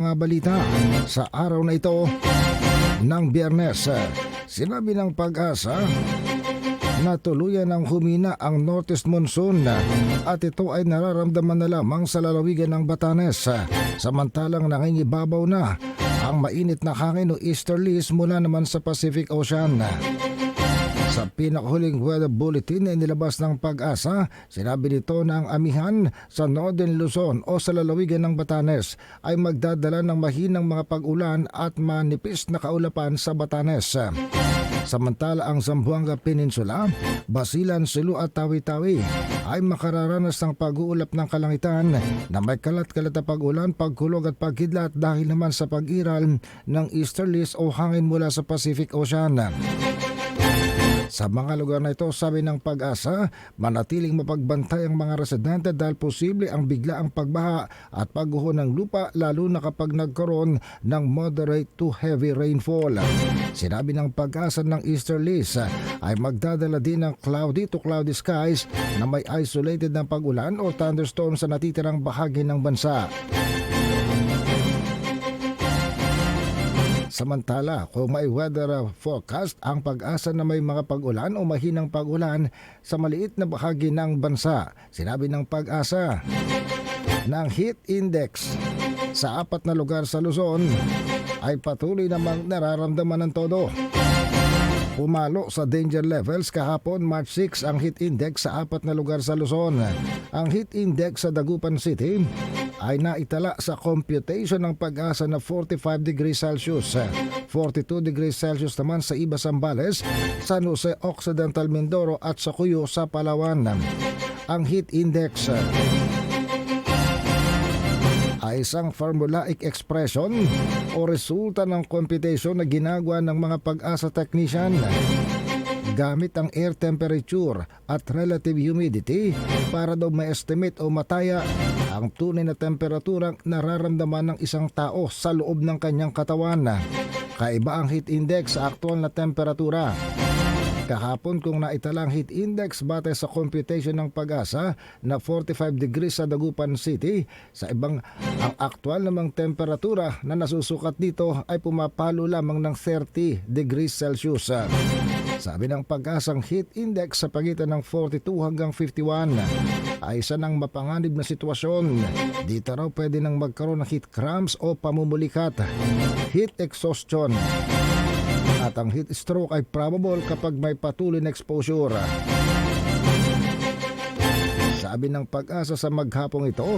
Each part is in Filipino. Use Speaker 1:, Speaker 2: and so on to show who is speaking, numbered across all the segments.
Speaker 1: Mga balita sa araw na ito ng biyernes. Sinabi ng pag-asa na tuluyan ng humina ang northeast monsoon at ito ay nararamdaman na lamang sa lalawigan ng Batanes. Samantalang nangingibabaw na ang mainit na hangin o easterlies mula naman sa Pacific Ocean. Pinakahuling weather bulletin na inilabas ng pag-asa, sinabi nito na ang amihan sa Northern Luzon o sa lalawigan ng Batanes ay magdadala ng mahinang mga pag-ulan at manipis na kaulapan sa Batanes. Samantala ang Zamboanga Peninsula, Basilan, Sulu at Tawi-Tawi ay makararanas ng pag-uulap ng kalangitan na may kalat-kalat na pag-ulan, pagkulog at pagkidlat dahil naman sa pag-iral ng easterlies o hangin mula sa Pacific Ocean. Sa mga lugar na ito, sabi ng pag-asa, manatiling mapagbantay ang mga residente dahil posible ang biglaang pagbaha at pagguho ng lupa lalo na kapag nagkaroon ng moderate to heavy rainfall. Sinabi ng pag-asa ng easterlies ay magdadala din ng cloudy to cloudy skies na may isolated na pag-ulan o thunderstorm sa natitirang bahagi ng bansa. Samantala, kung may weather forecast ang pag-asa na may mga pag-ulan o mahinang pag-ulan sa maliit na bahagi ng bansa. Sinabi ng pag-asa ng heat index sa apat na lugar sa Luzon ay patuloy namang nararamdaman ng todo. Pumalo sa danger levels kahapon March 6 ang heat index sa apat na lugar sa Luzon. Ang heat index sa Dagupan City ay naitala sa computation ng pag-asa na 45 degrees Celsius. 42 degrees Celsius naman sa Iba Zambales, San Jose Occidental Mindoro at sa Cuyo sa Palawan. Ang heat index ay isang formulaic expression o resulta ng computation na ginagawa ng mga pag-asa technician gamit ang air temperature at relative humidity para daw ma-estimate o mataya ang tunay na temperaturang nararamdaman ng isang tao sa loob ng kanyang katawan. Kaiba ang heat index sa aktual na temperatura. Kahapon kung naitalang heat index batay sa computation ng pag-asa na 45 degrees sa Dagupan City, sa ibang ang aktual namang temperatura na nasusukat dito ay pumapalo lamang ng 30 degrees Celsius. Sabi ng pag-asang heat index sa pagitan ng 42 hanggang 51 ay isa ng mapanganib na sitwasyon. Dito raw pwede nang magkaroon ng heat cramps o pamumulikat, heat exhaustion. At ang heat stroke ay probable kapag may patuloy na exposure. Sabi ng pag-asa sa maghapong ito,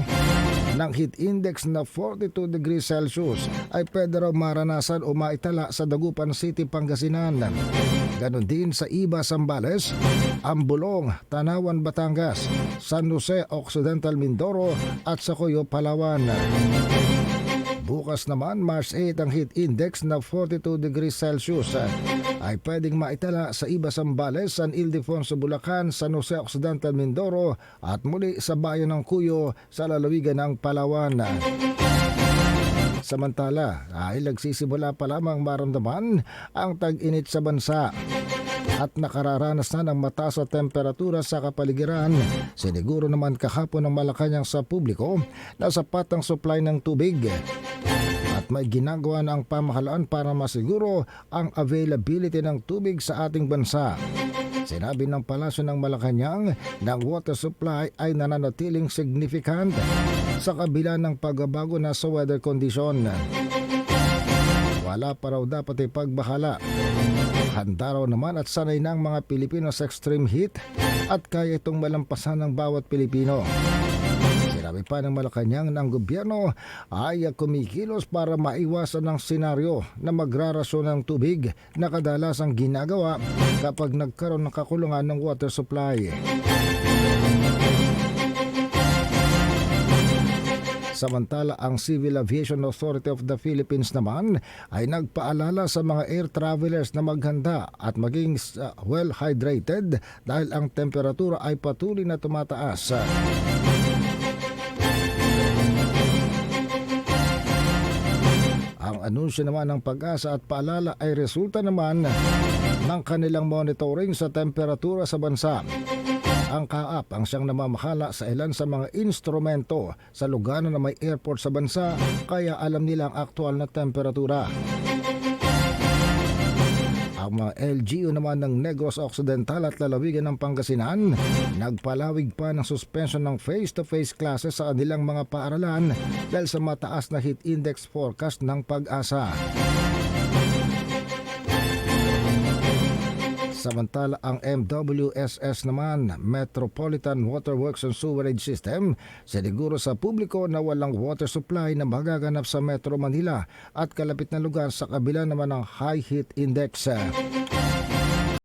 Speaker 1: ng heat index na 42 degrees Celsius ay pwede raw maranasan o maitala sa Dagupan City, Pangasinan. Ganon din sa Iba, Zambales, Ambulong, Tanawan, Batangas, San Jose, Occidental Mindoro at sa Coyo, Palawan. Bukas naman, March 8 ang heat index na 42 degrees Celsius ay pwedeng maitala sa iba Zambales, San Ildefonso, Bulacan, San Jose Occidental, Mindoro at muli sa bayan ng Cuyo sa lalawigan ng Palawan. Samantala, ay nagsisimula pa lamang maramdaman ang tag-init sa bansa at nakararanas na ng mataas na temperatura sa kapaligiran. Siniguro naman kahapon ng Malacanang sa publiko na sapat ang supply ng tubig at may ginagawa na ang pamahalaan para masiguro ang availability ng tubig sa ating bansa. Sinabi ng palasyo ng Malacanang na ang water supply ay nananatiling significant sa kabila ng pagbabago na sa weather condition. Wala pa raw dapat ipagbahala. Handa raw naman at sanay ng mga Pilipino sa extreme heat at kaya itong malampasan ng bawat Pilipino. Sinabi pa ng Malacanang ng gobyerno ay kumikilos para maiwasan ang senaryo na magrarasyon ng tubig na kadalasang ginagawa kapag nagkaroon ng kakulungan ng water supply. Samantala, ang Civil Aviation Authority of the Philippines naman ay nagpaalala sa mga air travelers na maghanda at maging uh, well hydrated dahil ang temperatura ay patuloy na tumataas. Anunsyo naman ng pag-asa at paalala ay resulta naman ng kanilang monitoring sa temperatura sa bansa. Ang kaap ang siyang namamahala sa ilan sa mga instrumento sa lugar na may airport sa bansa kaya alam nila ang aktual na temperatura. Ang mga LGU naman ng Negros Occidental at lalawigan ng Pangasinan nagpalawig pa ng suspension ng face-to-face classes sa kanilang mga paaralan dahil sa mataas na heat index forecast ng pag-asa. Samantala ang MWSS naman, Metropolitan Water Works and Sewerage System, siniguro sa publiko na walang water supply na magaganap sa Metro Manila at kalapit na lugar sa kabila naman ng high heat index.